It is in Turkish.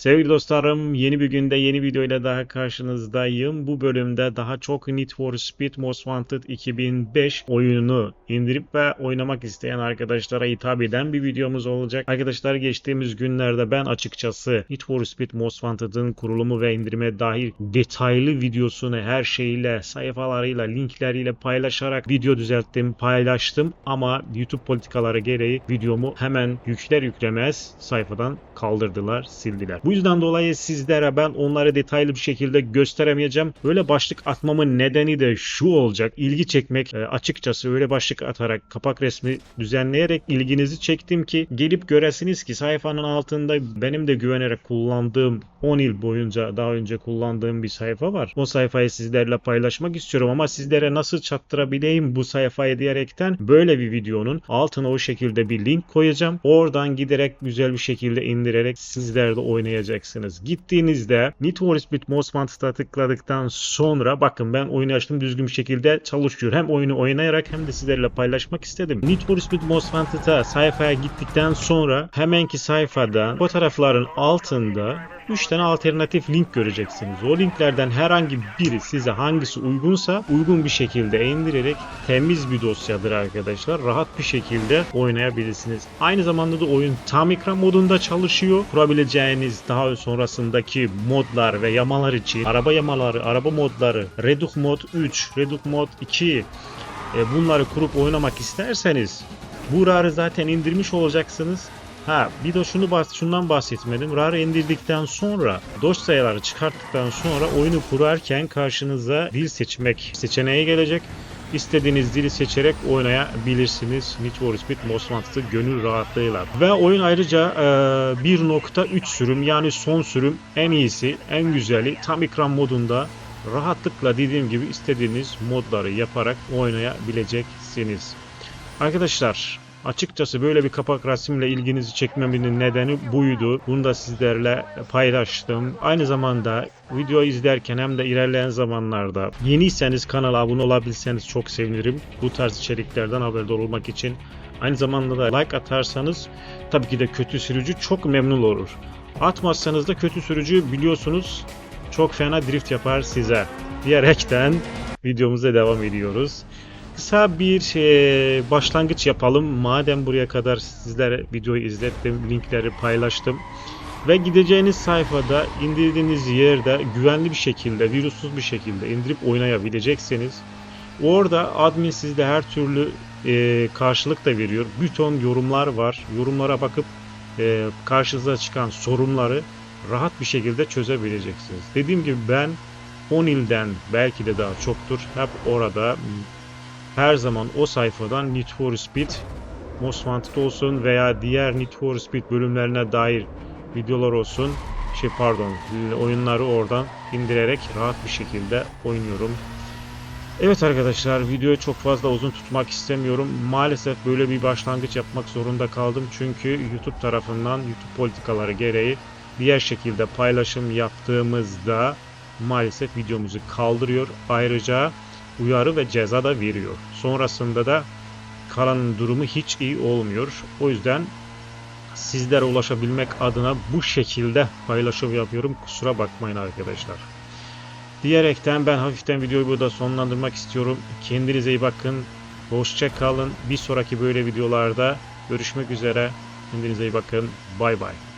Sevgili dostlarım yeni bir günde yeni videoyla daha karşınızdayım. Bu bölümde daha çok Need for Speed Most Wanted 2005 oyununu indirip ve oynamak isteyen arkadaşlara hitap eden bir videomuz olacak. Arkadaşlar geçtiğimiz günlerde ben açıkçası Need for Speed Most Wanted'ın kurulumu ve indirime dair detaylı videosunu her şeyiyle, sayfalarıyla, linkleriyle paylaşarak video düzelttim, paylaştım ama YouTube politikaları gereği videomu hemen yükler yüklemez sayfadan kaldırdılar, sildiler. Bu yüzden dolayı sizlere ben onları detaylı bir şekilde gösteremeyeceğim. Böyle başlık atmamın nedeni de şu olacak. İlgi çekmek e, açıkçası öyle başlık atarak kapak resmi düzenleyerek ilginizi çektim ki gelip göresiniz ki sayfanın altında benim de güvenerek kullandığım 10 yıl boyunca daha önce kullandığım bir sayfa var. O sayfayı sizlerle paylaşmak istiyorum ama sizlere nasıl çattırabileyim bu sayfayı diyerekten böyle bir videonun altına o şekilde bir link koyacağım. Oradan giderek güzel bir şekilde indirerek sizler de oynayacaksınız. Gittiğinizde Need for Speed Most Wanted'a tıkladıktan sonra bakın ben oyunu açtım düzgün bir şekilde çalışıyor. Hem oyunu oynayarak hem de sizlerle paylaşmak istedim. Need for Speed Most Wanted'a sayfaya gittikten sonra hemenki sayfada fotoğrafların altında 3 tane alternatif link göreceksiniz. O linklerden herhangi biri size hangisi uygunsa uygun bir şekilde indirerek temiz bir dosyadır arkadaşlar. Rahat bir şekilde oynayabilirsiniz. Aynı zamanda da oyun tam ekran modunda çalışıyor. Kurabileceğiniz daha sonrasındaki modlar ve yamalar için araba yamaları, araba modları, Redux mod 3, Redux mod 2 e, bunları kurup oynamak isterseniz bu RAR'ı zaten indirmiş olacaksınız. Ha bir de şunu bahs şundan bahsetmedim. RAR indirdikten sonra dosyaları çıkarttıktan sonra oyunu kurarken karşınıza dil seçmek seçeneği gelecek. İstediğiniz dili seçerek oynayabilirsiniz. Need for Speed Most Wanted'ı gönül rahatlığıyla. Ve oyun ayrıca e, 1.3 sürüm yani son sürüm en iyisi, en güzeli tam ekran modunda rahatlıkla dediğim gibi istediğiniz modları yaparak oynayabileceksiniz. Arkadaşlar Açıkçası böyle bir kapak resimle ilginizi çekmemin nedeni buydu. Bunu da sizlerle paylaştım. Aynı zamanda video izlerken hem de ilerleyen zamanlarda yeniyseniz kanala abone olabilseniz çok sevinirim. Bu tarz içeriklerden haberdar olmak için. Aynı zamanda da like atarsanız tabii ki de kötü sürücü çok memnun olur. Atmazsanız da kötü sürücü biliyorsunuz çok fena drift yapar size. Diyerekten videomuza devam ediyoruz kısa bir şey, başlangıç yapalım. Madem buraya kadar sizlere videoyu izlettim, linkleri paylaştım. Ve gideceğiniz sayfada indirdiğiniz yerde güvenli bir şekilde, virüssüz bir şekilde indirip oynayabileceksiniz. Orada admin sizde her türlü e, karşılık da veriyor. Bir ton yorumlar var. Yorumlara bakıp e, karşınıza çıkan sorunları rahat bir şekilde çözebileceksiniz. Dediğim gibi ben 10 ilden belki de daha çoktur. Hep orada her zaman o sayfadan Need for Speed Most Wanted olsun veya diğer Need for Speed bölümlerine dair videolar olsun şey pardon oyunları oradan indirerek rahat bir şekilde oynuyorum. Evet arkadaşlar videoyu çok fazla uzun tutmak istemiyorum. Maalesef böyle bir başlangıç yapmak zorunda kaldım. Çünkü YouTube tarafından YouTube politikaları gereği diğer şekilde paylaşım yaptığımızda maalesef videomuzu kaldırıyor. Ayrıca uyarı ve ceza da veriyor. Sonrasında da kalanın durumu hiç iyi olmuyor. O yüzden sizlere ulaşabilmek adına bu şekilde paylaşım yapıyorum. Kusura bakmayın arkadaşlar. Diyerekten ben hafiften videoyu burada sonlandırmak istiyorum. Kendinize iyi bakın. Hoşça kalın. Bir sonraki böyle videolarda görüşmek üzere. Kendinize iyi bakın. Bay bay.